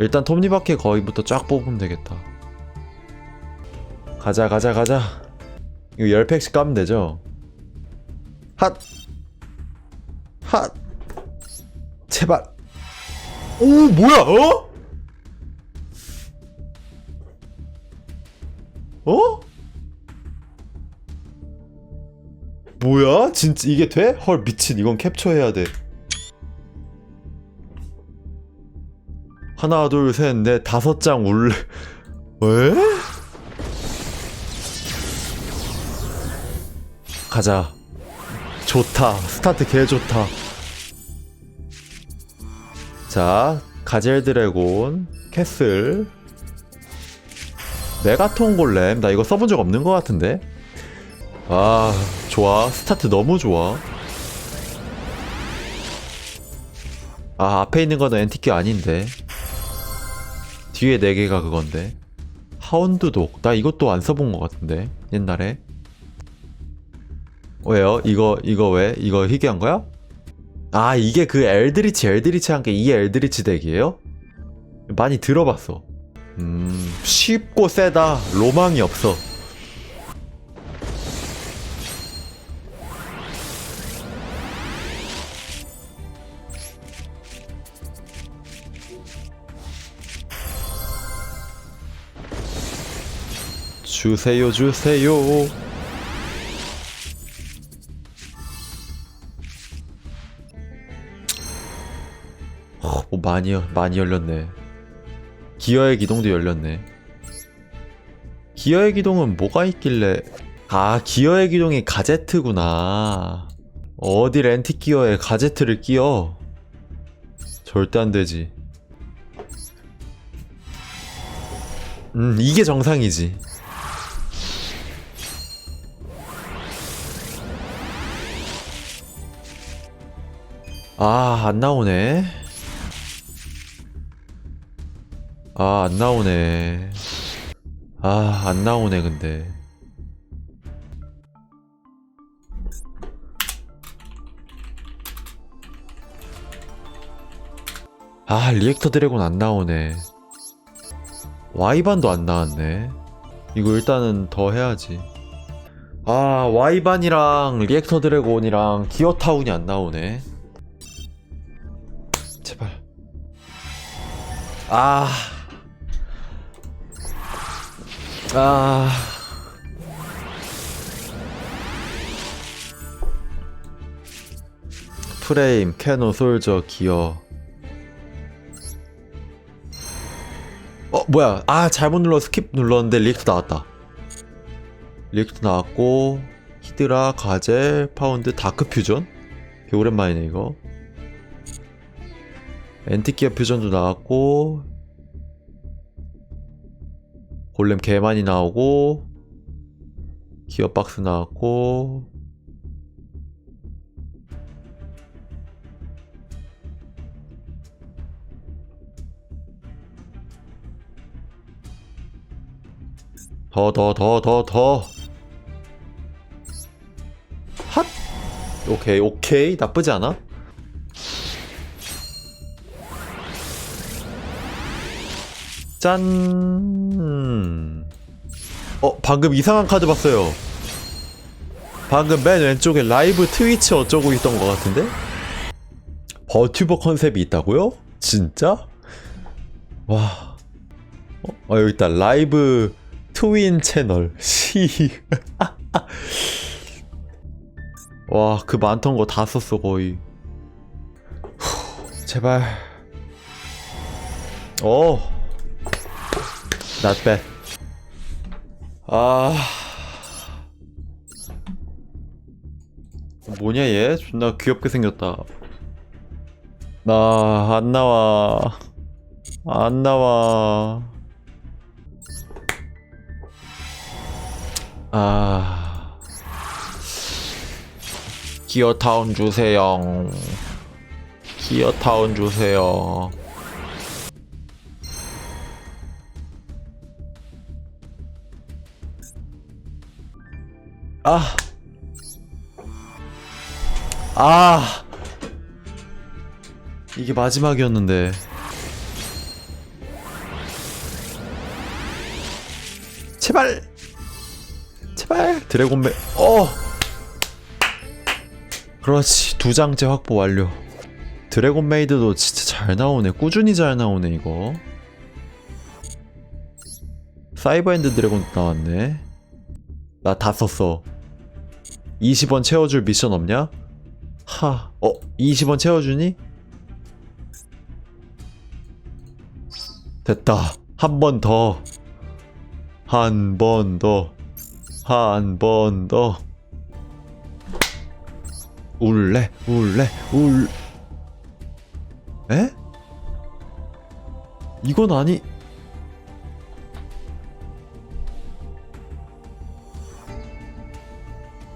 일단 톱니바퀴 거의부터 쫙 뽑으면 되겠다. 가자 가자 가자. 이거 10팩씩 까면 되죠? 핫! 핫! 제발! 오 뭐야 어? 어? 뭐야? 진짜 이게 돼? 헐 미친 이건 캡처해야 돼. 하나 둘 셋 넷 다섯 장 울래. 왜? 가자. 좋다. 스타트 개 좋다. 자, 가젤 드래곤, 캐슬, 메가톤 골렘. 나 이거 써본 적 없는 것 같은데? 아, 좋아. 스타트 너무 좋아. 아, 앞에 있는 거는 엔티키 아닌데. 뒤에 네 개가 그건데. 하운드 독. 나 이것도 안 써본 것 같은데. 옛날에. 왜요? 이거, 이거 왜? 이거 희귀한 거야? 아, 이게 그 엘드리치, 엘드리치 한 게 이 엘드리치 덱이에요? 많이 들어봤어. 음, 쉽고 세다. 로망이 없어. 주세요, 주세요. 어, 뭐 많이 많이 열렸네. 기어의 기동도 열렸네. 기어의 기동은 뭐가 있길래? 아, 기어의 기동이 가제트구나. 어디 렌티 기어에 가제트를 끼워? 절대 안 되지. 음, 이게 정상이지. 아, 안 나오네. 아, 안 나오네. 아, 안 나오네, 근데. 아, 리액터 드래곤 안 나오네. 와이반도 안 나왔네. 이거 일단은 더 해야지. 아, 와이반이랑 리액터 드래곤이랑 기어타운이 안 나오네. 아. 아. 프레임, 캐노, 솔저, 기어. 어, 뭐야. 아, 잘못 눌러 스킵 눌렀는데 리액트 나왔다. 리액트 나왔고, 히드라, 가젤, 파운드, 다크 퓨전? 오랜만이네, 이거. 엔티키어 퓨전도 나왔고 골렘 개 많이 나오고 기어 박스 나왔고 더 더 더 더더. 핫! 오케이 오케이. 나쁘지 않아 짠. 어, 방금 이상한 카드 봤어요. 방금 맨 왼쪽에 라이브 트위치 어쩌고 있던 것 같은데? 버튜버 컨셉이 있다고요? 진짜? 와. 어, 어, 여기 있다. 라이브 트윈 채널. 시. 와, 그 많던 거 다 썼어, 거의. 후, 제발. 어. Not bad. 아. 뭐냐 얘? 존나 귀엽게 생겼다. 나 안 나와. 안 나와. 아. 기어타운 주세요. 기어타운 주세요. 아. 아. 이게 마지막이었는데. 제발. 제발. 드래곤맨. 어. 그렇지. 두 장째 확보 완료. 드래곤 메이드도 진짜 잘 나오네. 꾸준히 잘 나오네, 이거. 사이버 핸드 드래곤 나왔네. 나 다 썼어. 20원 채워줄 미션 없냐? 하, 어, 20원 채워주니? 됐다. 한 번 더. 한 번 더. 한 번 더. 울래, 울래, 울. 에? 이건 아니.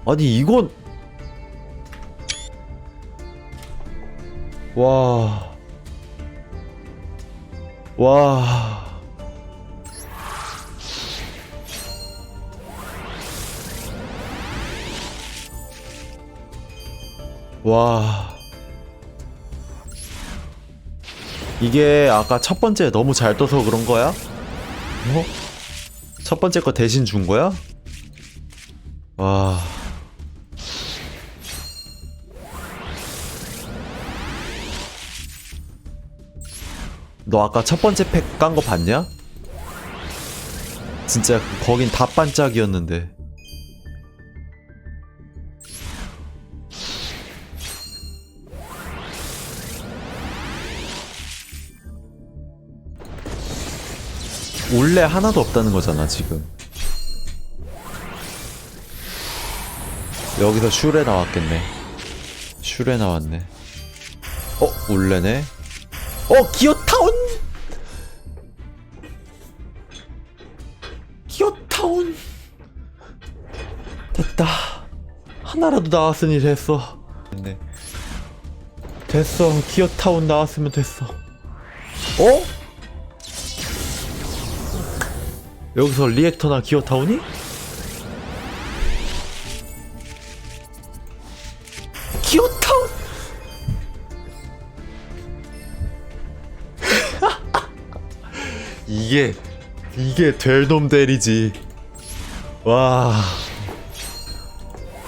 아니 이건 와. 와. 와. 이게 아까 첫 번째 너무 잘 떠서 그런 거야? 어? 첫 번째 거 대신 준 거야? 와. 너 아까 첫 번째 팩 깐 거 봤냐? 진짜 거긴 다 반짝이었는데. 원래 하나도 없다는 거잖아 지금. 여기서 슈레 나왔겠네. 슈레 나왔네. 어, 올레네. 어, 기어 타 운! 기어타운! 됐다. 하나라도 나왔으니 됐어. 네. 됐어. 기어타운 나왔으면 됐어. 어? 여기서 리액터나 기어타운이? 이게 이게 될 놈 대리지. 와.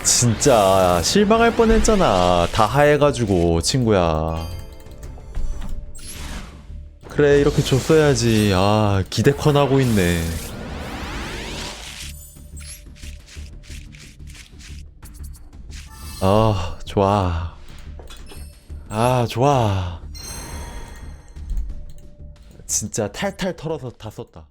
진짜 실망할 뻔했잖아. 다 하해가지고 친구야. 그래 이렇게 줬어야지. 아 기대컨 하고 있네. 아 좋아. 아 좋아. 진짜 탈탈 털어서 다 썼다.